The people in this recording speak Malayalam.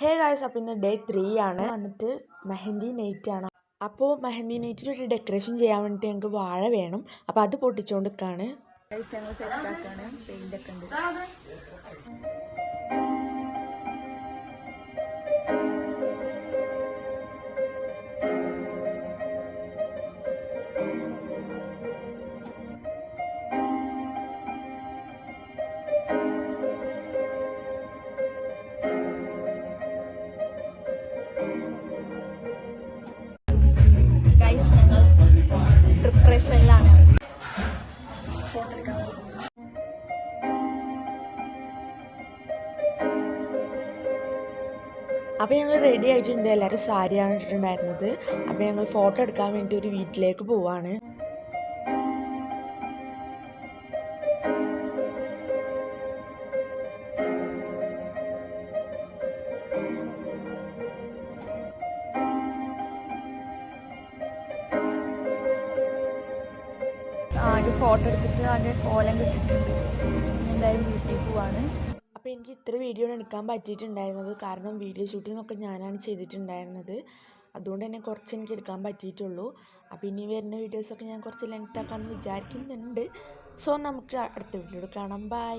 ഹേ ഗായ്സ് അപ്പം ഇന്ന് ഡേ ത്രീ ആണ്. വന്നിട്ട് മെഹന്തി നൈറ്റ് ആണ്. അപ്പോൾ മെഹന്തി നൈറ്റിൽ ഒരു ഡെക്കറേഷൻ ചെയ്യാൻ വേണ്ടിയിട്ട് ഞങ്ങൾക്ക് വാഴ വേണം. അപ്പോൾ അത് പൊട്ടിച്ചുകൊണ്ടിരിക്കുകയാണ് ഞങ്ങൾ സെറ്റ് ആക്കാണ്. എടുക്കാൻ അപ്പോൾ ഞങ്ങൾ റെഡി ആയിട്ടുണ്ട്. എല്ലാവരും സാരിയാണ് ഇട്ടിട്ടുണ്ടായിരുന്നത് അപ്പോൾ ഞങ്ങൾ ഫോട്ടോ എടുക്കാൻ വേണ്ടി ഒരു വീട്ടിലേക്ക് പോവാണ്. ആകെ ഫോട്ടോ എടുത്തിട്ട് ആകെ കോലം കിട്ടിയിട്ടുണ്ട്. എന്തായാലും വീട്ടിൽ പോവാണ്. അപ്പോൾ എനിക്ക് ഇത്ര വീഡിയോ എടുക്കാൻ പറ്റിയിട്ടുണ്ടായിരുന്നത് കാരണം വീഡിയോ ഷൂട്ടിംഗ് ഒക്കെ ഞാനാണ് ചെയ്തിട്ടുണ്ടായിരുന്നത്. അതുകൊണ്ട് തന്നെ കുറച്ച് എനിക്ക് എടുക്കാൻ പറ്റിയിട്ടുള്ളൂ. അപ്പോൾ ഇനി വരുന്ന വീഡിയോസൊക്കെ ഞാൻ കുറച്ച് ലെങ്ത് ആക്കാമെന്ന് വിചാരിക്കുന്നുണ്ട്. സോ നമുക്ക് അടുത്ത വീഡിയോ കാണാം. ബൈ